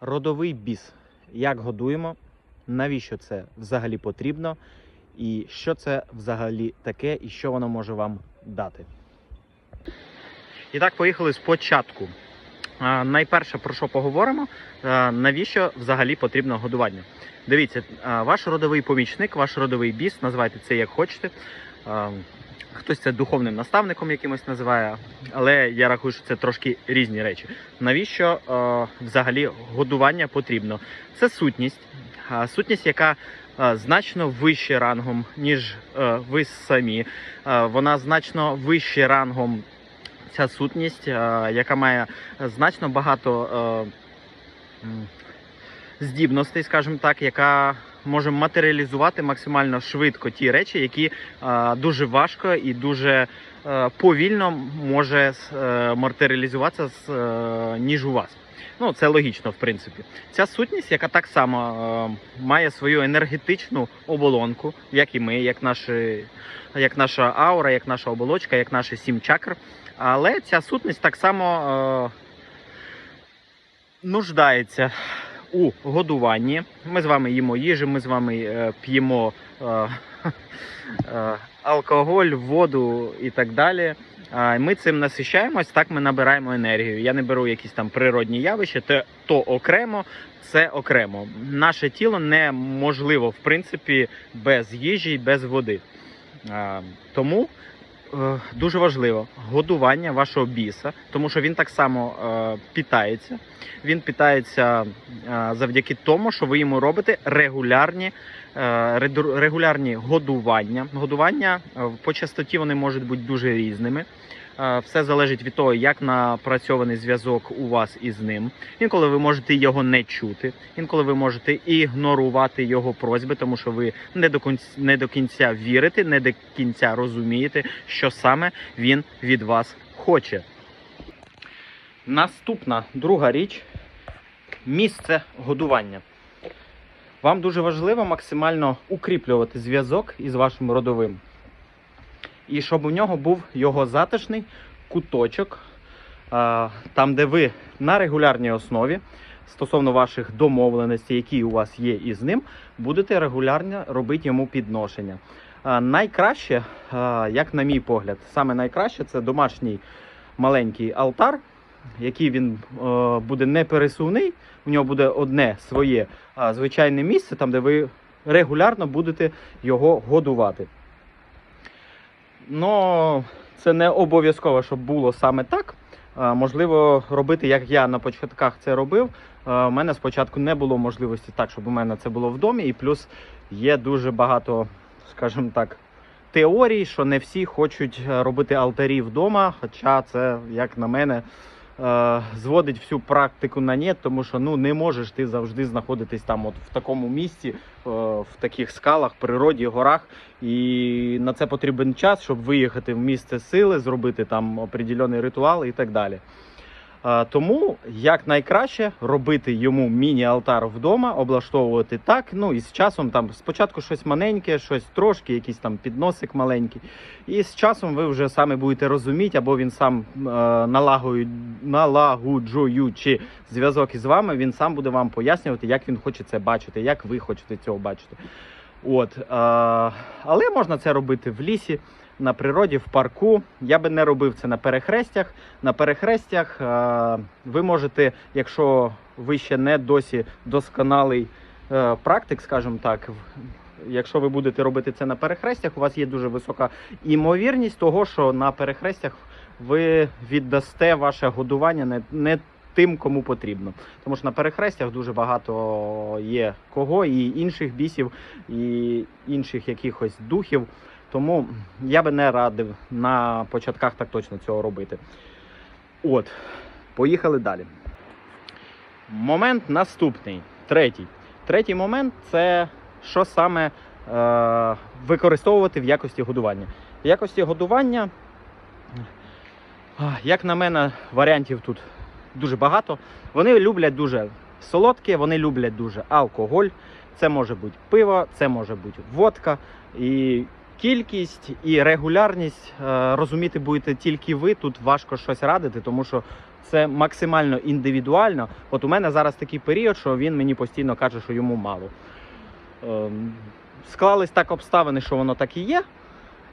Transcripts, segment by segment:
Родовий біс. Як годуємо? Навіщо це взагалі потрібно? І що це взагалі таке, і що воно може вам дати? І так, поїхали спочатку. Найперше, про що поговоримо, навіщо взагалі потрібно годування? Дивіться, ваш родовий помічник, ваш родовий біс, називайте це як хочете. Хтось це духовним наставником якимось називає, але я рахую, що це трошки різні речі. Навіщо е, взагалі годування потрібно? Це сутність, а, сутність, яка е, значно вище рангом, ніж е, ви самі. Е, вона значно вище рангом. Ця сутність, е, яка має значно багато е, здібностей, скажімо так, яка може матеріалізувати максимально швидко ті речі, які е, дуже важко і дуже е, повільно може е, матеріалізуватися з, е, ніж у вас. Ну, це логічно, в принципі. Ця сутність, яка так само е, має свою енергетичну оболонку, як і ми, як, наші, як наша аура, як наша оболочка, як наші сім чакр. Але ця сутність так само е, нуждається у годуванні. Ми з вами їмо їжу, ми з вами е, п'ємо е, е, алкоголь, воду і так далі. Ми цим насищаємось, так ми набираємо енергію. Я не беру якісь там природні явища, то, то окремо, це окремо. Наше тіло неможливо, в принципі, без їжі і без води. Тому дуже важливо годування вашого біса, тому що він так само е, питається. Він питається е, завдяки тому, що ви йому робите регулярні, е, регулярні годування. Годування е, по частоті вони можуть бути дуже різними. Е, Все залежить від того, як напрацьований зв'язок у вас із ним. Інколи ви можете його не чути, інколи ви можете ігнорувати його просьби, тому що ви не до кінця, не до кінця вірите, не до кінця розумієте, що саме він від вас хоче. Наступна друга річ місце годування. Вам дуже важливо максимально укріплювати зв'язок із вашим родовим. І щоб у нього був його затишний куточок, там, де ви на регулярній основі, стосовно ваших домовленостей, які у вас є із ним, будете регулярно робити йому підношення. Найкраще, як на мій погляд, саме найкраще це домашній маленький алтар, який він е, буде не пересувний. У нього буде одне своє звичайне місце, там, де ви регулярно будете його годувати. Ну, це не обов'язково, щоб було саме так. Можливо, робити, як я на початках це робив. У мене спочатку не було можливості так, щоб у мене це було в домі. І плюс є дуже багато, скажімо так, теорій, що не всі хочуть е, робити алтарі вдома. Хоча це, як на мене, зводить всю практику на нет, тому що ну не можеш ти завжди знаходитись там, от в такому місці, е, в таких скалах, природі, горах. І на це потрібен час, щоб виїхати в місце сили, зробити там определений ритуал і так далі. Тому як найкраще робити йому міні-алтар вдома, облаштовувати так. Ну і з часом там спочатку щось маленьке, щось трошки, якийсь там підносик маленький. І з часом ви вже саме будете розуміти, або він сам е, налагою, налагоджуючи зв'язок із вами, він сам буде вам пояснювати, як він хоче це бачити, як ви хочете цього бачити. От, е, але можна це робити в лісі, на природі, в парку. Я би не робив це на перехрестях. На перехрестях е, ви можете, якщо ви ще не досі досконалий е, практик, скажімо так, якщо ви будете робити це на перехрестях, у вас є дуже висока імовірність того, що на перехрестях ви віддасте ваше годування не, не тим, кому потрібно. Тому що на перехрестях дуже багато є кого, і інших бісів, і інших якихось духів. Тому я би не радив на початках так точно цього робити. От, поїхали далі. Момент наступний, третій. Третій момент це що саме е, використовувати в якості годування. В якості годування, як на мене, варіантів тут дуже багато. Вони люблять дуже солодке, вони люблять дуже алкоголь. Це може бути пиво, це може бути водка. І кількість і регулярність е, розуміти будете тільки ви. Тут важко щось радити, тому що це максимально індивідуально. От у мене зараз такий період, що він мені постійно каже, що йому мало. Ем, Склались так обставини, що воно так і є.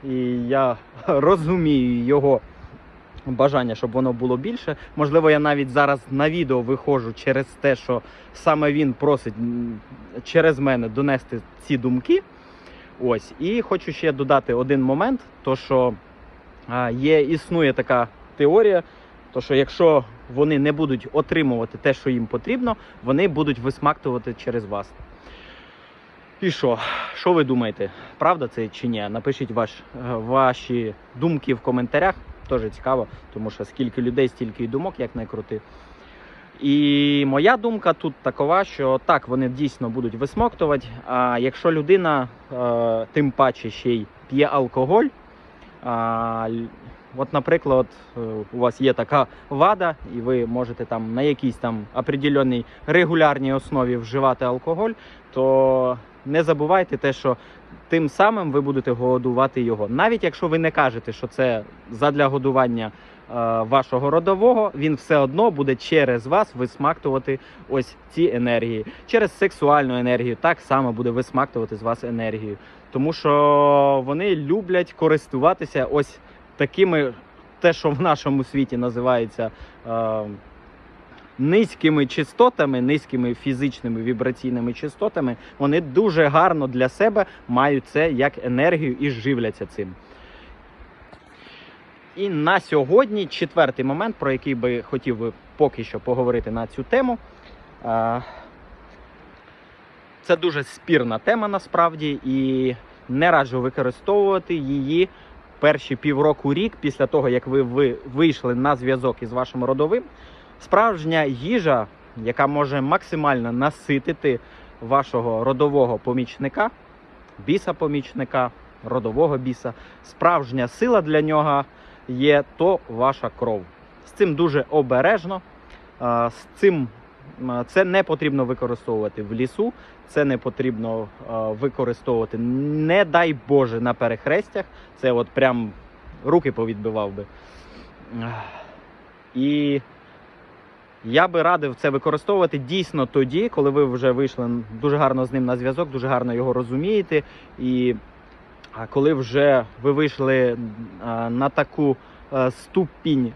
І я розумію його бажання, щоб воно було більше. Можливо, я навіть зараз на відео виходжу через те, що саме він просить через мене донести ці думки. Ось. І хочу ще додати один момент: то що є, існує така теорія, то що якщо вони не будуть отримувати те, що їм потрібно, вони будуть висмактувати через вас. І що? Що ви думаєте? Правда це чи ні? Напишіть ваш, е, ваші думки в коментарях. Теж цікаво, тому що скільки людей, стільки й думок, як не. І моя думка тут такова, що так, вони дійсно будуть висмоктувати. А якщо людина е, тим паче ще й п'є алкоголь, от, наприклад, е, у вас є така вада, і ви можете там на якійсь там определенній регулярній основі вживати алкоголь, то не забувайте те, що тим самим ви будете годувати його. Навіть якщо ви не кажете, що це задля годування е, вашого родового, він все одно буде через вас висмактувати ось ці енергії. Через сексуальну енергію так само буде висмактувати з вас енергію. Тому що вони люблять користуватися ось такими, те, що в нашому світі називається. Е, Низькими частотами, низькими фізичними вібраційними частотами, вони дуже гарно для себе мають це як енергію і живляться цим. І на сьогодні четвертий момент, про який би хотів би поки що поговорити на цю тему. Е, Це дуже спірна тема насправді, і не раджу використовувати її перші півроку рік після того, як ви, ви вийшли на зв'язок із вашим родовим. Справжня їжа, яка може максимально наситити вашого родового помічника, біса-помічника, родового біса, справжня сила для нього є то ваша кров. З цим дуже обережно. З цим це не потрібно використовувати в лісу, це не потрібно використовувати, не дай Боже, на перехрестях. Це от прям руки повідбивав би. І я би радив це використовувати дійсно тоді, коли ви вже вийшли дуже гарно з ним на зв'язок, дуже гарно його розумієте. І коли вже ви вийшли на таку ступінь,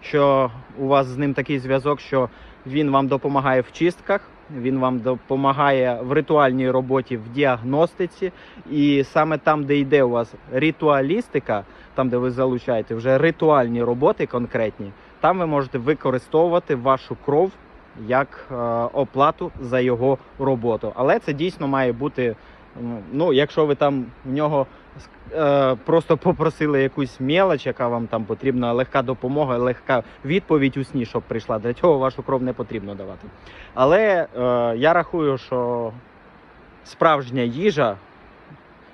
що у вас з ним такий зв'язок, що він вам допомагає в чистках, він вам допомагає в ритуальній роботі, в діагностиці, і саме там, де йде у вас ритуалістика, там, де ви залучаєте вже ритуальні роботи конкретні, там ви можете використовувати вашу кров як е, оплату за його роботу. Але це дійсно має бути. Ну, якщо ви там в нього просто попросили якусь мелоч, яка вам там потрібна, легка допомога, легка відповідь у сні, щоб прийшла. Для цього вашу кров не потрібно давати. Але е, я рахую, що справжня їжа,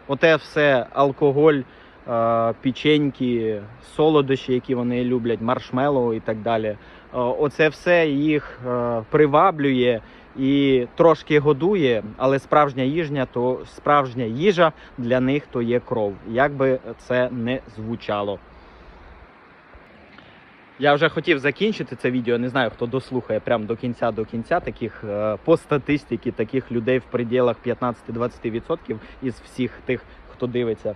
оте все алкоголь, е, печеньки, солодощі, які вони люблять, маршмеллоу і так далі. Е, Оце все їх е, приваблює і трошки годує, але справжня їжня, то справжня їжа для них то є кров. Як би це не звучало. Я вже хотів закінчити це відео. Не знаю, хто дослухає прямо до кінця до кінця. Таких е, по статистиці, таких людей в пределах 15-20% із всіх тих, хто дивиться.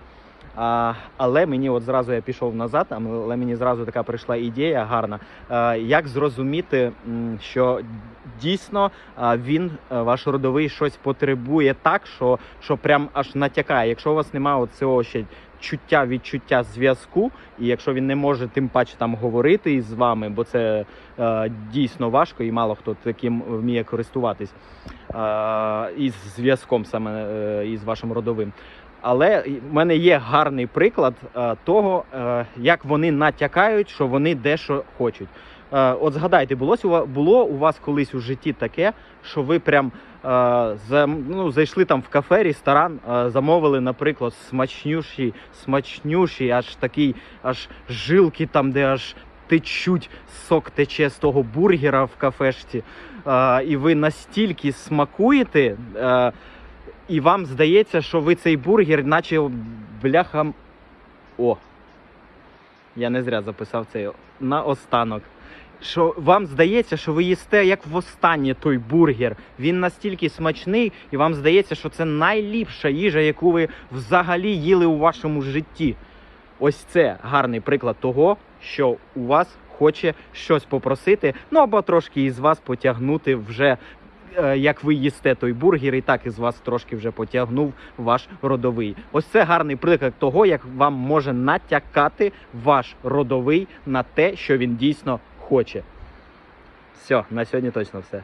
А, але мені от зразу я пішов назад, але мені зразу така прийшла ідея гарна. Е, як зрозуміти, що дійсно він, е, ваш родовий, щось потребує так, що, що прям аж натякає. Якщо у вас немає цього ще чуття, відчуття зв'язку, і якщо він не може тим паче там говорити із вами, бо це е, дійсно важко, і мало хто таким вміє користуватись е, із зв'язком саме е, із вашим родовим. Але в мене є гарний приклад е, того, е, як вони натякають, що вони дещо хочуть. Е, от згадайте, було, було у вас колись у житті таке, що ви прям ну, зайшли там в кафе, ресторан, замовили, наприклад, смачнющий, смачнющий, аж такий, аж жилки там, де аж течуть, сок тече з того бургера в кафешці. І ви настільки смакуєте. І вам здається, що ви цей бургер, наче бляха. О! Я не зря записав цей на останок. що вам здається, що ви їсте як востаннє той бургер. Він настільки смачний, і вам здається, що це найліпша їжа, яку ви взагалі їли у вашому житті. Ось це гарний приклад того, що у вас хоче щось попросити, ну або трошки із вас потягнути вже. Е, Як ви їсте той бургер, і так із вас трошки вже потягнув ваш родовий. Ось це гарний приклад того, як вам може натякати ваш родовий на те, що він дійсно хоче. Все, на сьогодні точно все.